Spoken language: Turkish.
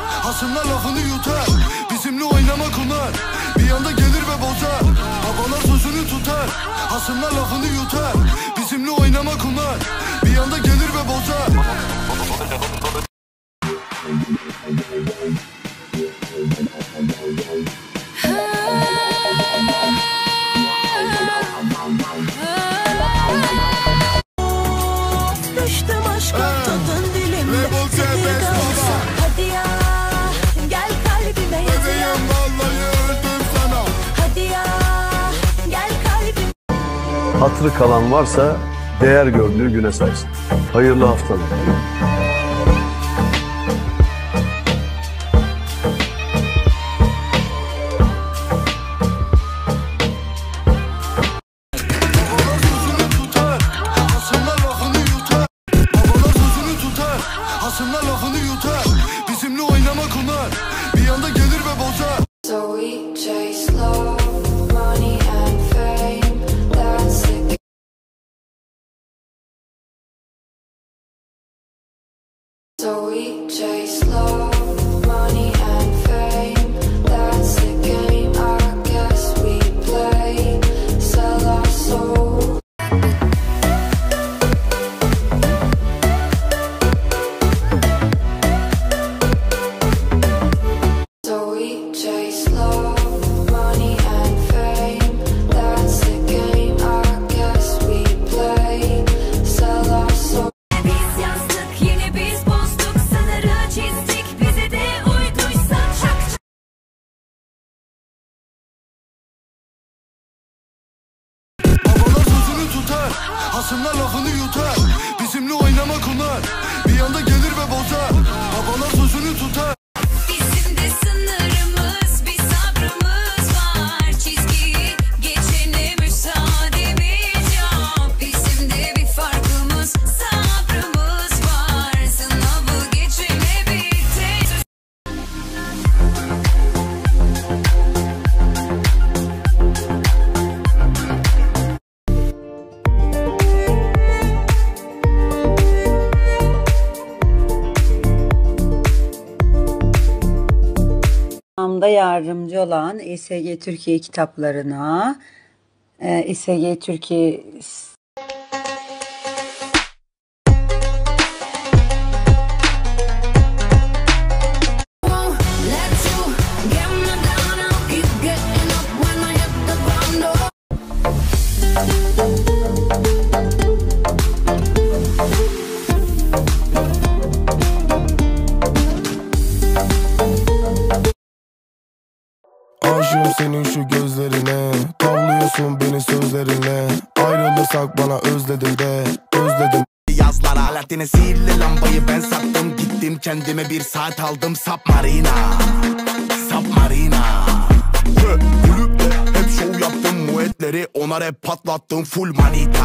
Hasımlar lafını yutar Bizimle oynamak onlar Bir anda gelir ve bozar Babalar sözünü tutar. Hasımlar lafını Hatırı kalan varsa değer gördüğü güne saysın. Hayırlı haftalar. Babalar sözünü tutar Hasımlar lafını yutar Babalar sözünü tutar Hasımlar lafını yutar Bizimle oynamak onlar Bir anda gelir ve bozar So we chase love, So we Hasımlar lafını yutar. Bizimle oynamak onlar. Bir anda gelir ve bozar. Babalar sözünü tutar Anlamda yardımcı olan İSG Türkiye kitaplarına, e, İSG Türkiye Aşığım senin şu gözlerine. Tavlıyorsun beni sözlerinle Ayrılırsak bana özledim de Özledim Yazlar aletine sihirli lambayı ben sattım. Gittim kendime bir saat aldım. Submarina Submarina Kulüpte hep şov yaptım. Muetleri ona rap patlattım. Full manita